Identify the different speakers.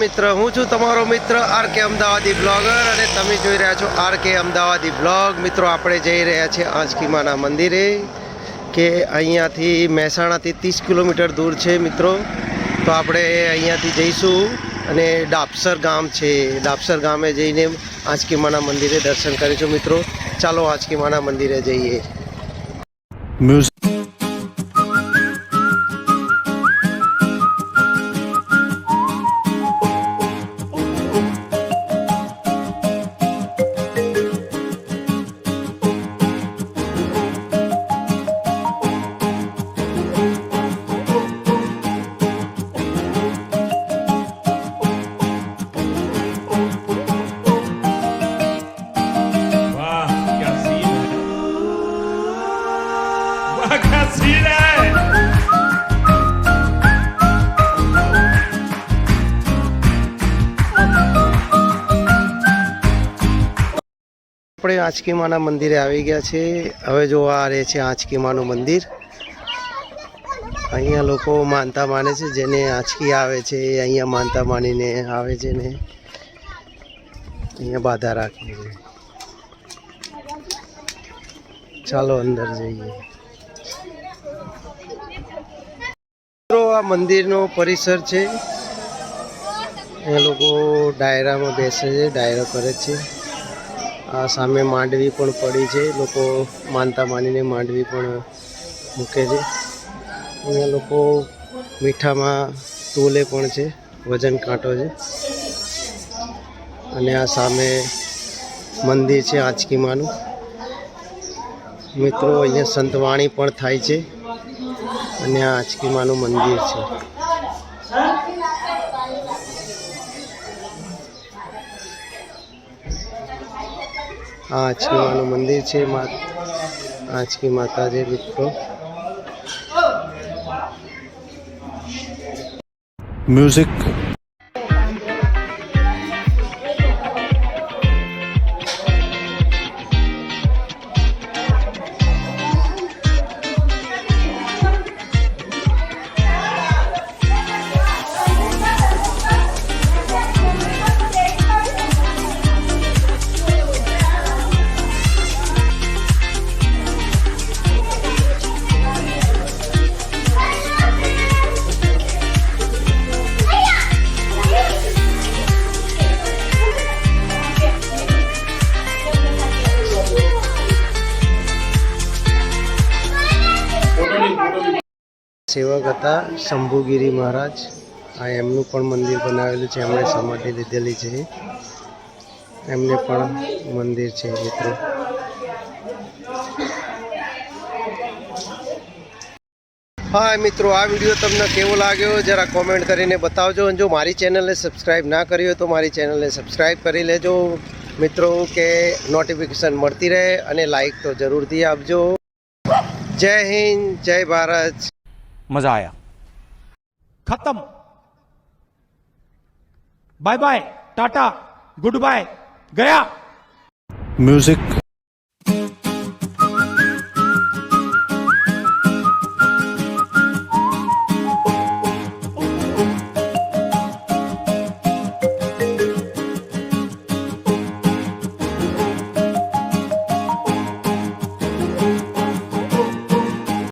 Speaker 1: મિત્ર, હું છું તમારો મિત્ર આર કે અમદાવાદી બ્લોગર અને તમે જોઈ રહ્યા છો આર કે અમદાવાદી બ્લોગ. મિત્રો, આપણે જઈ રહ્યા છીએ આંચકીમાના મંદિરે, કે અહીંયાથી મહેસાણાથી ત્રીસ કિલોમીટર દૂર છે મિત્રો. તો આપણે અહીંયાથી જઈશું અને ડાપસર ગામ છે. ડાપસર ગામે જઈને આંચકીમાના મંદિરે દર્શન કરીશું મિત્રો. ચાલો આંચકીમાના મંદિરે જઈએ.
Speaker 2: Music.
Speaker 1: આપણે આંચકીમાના મંદિરે આવી ગયા છે. હવે જો આ રહે છે આંચકીમાનું મંદિર. અહીંયા લોકો માનતા માને છે, જેને આંચકી આવે છે અહીંયા માનતા માનીને આવે છે ને અહીંયા બાધા રાખે છે. ચાલો અંદર જઈએ. આ મંદિરનો પરિસર છે. એ લોકો ડાયરામાં બેસે છે, ડાયરો કરે છે. આ સામે માંડવી પણ પડી છે, લોકો માનતા માનીને માંડવી પણ મૂકે છે. અહીંયા લોકો મીઠામાં તોલે પણ છે, વજન કાંટો છે. અને આ સામે મંદિર છે, આંચકીમાનું. મિત્રો, અહીંયા સંતવાણી પણ થાય છે અને આ આચકીમાનું મંદિર છે આ આચકીમાનું મંદિર છે આચકી માતા છે મિત્રો
Speaker 2: Music.
Speaker 1: સેવક હતા શંભુગીરી મહારાજ. આ એમનું પણ મંદિર બનાવેલું છે, એમણે સમાધિ લીધેલી છે. એમને પણ મંદિર છે, મિત્રો. હા, મિત્રો, આ વીડિયો તમને કેવો લાગ્યો, જરા કોમેન્ટ કરીને બતાવજો. અને જો મારી ચેનલને સબસ્ક્રાઈબ ના કરી હોય તો મારી ચેનલને સબસ્ક્રાઈબ કરી લેજો. મિત્રો, કે નોટિફિકેશન મળતી રહે અને લાઈક તો જરૂરથી આપજો. જય હિન્દ, જય ભારત.
Speaker 3: मजा आया खत्म bye bye tata good bye गया
Speaker 2: Music.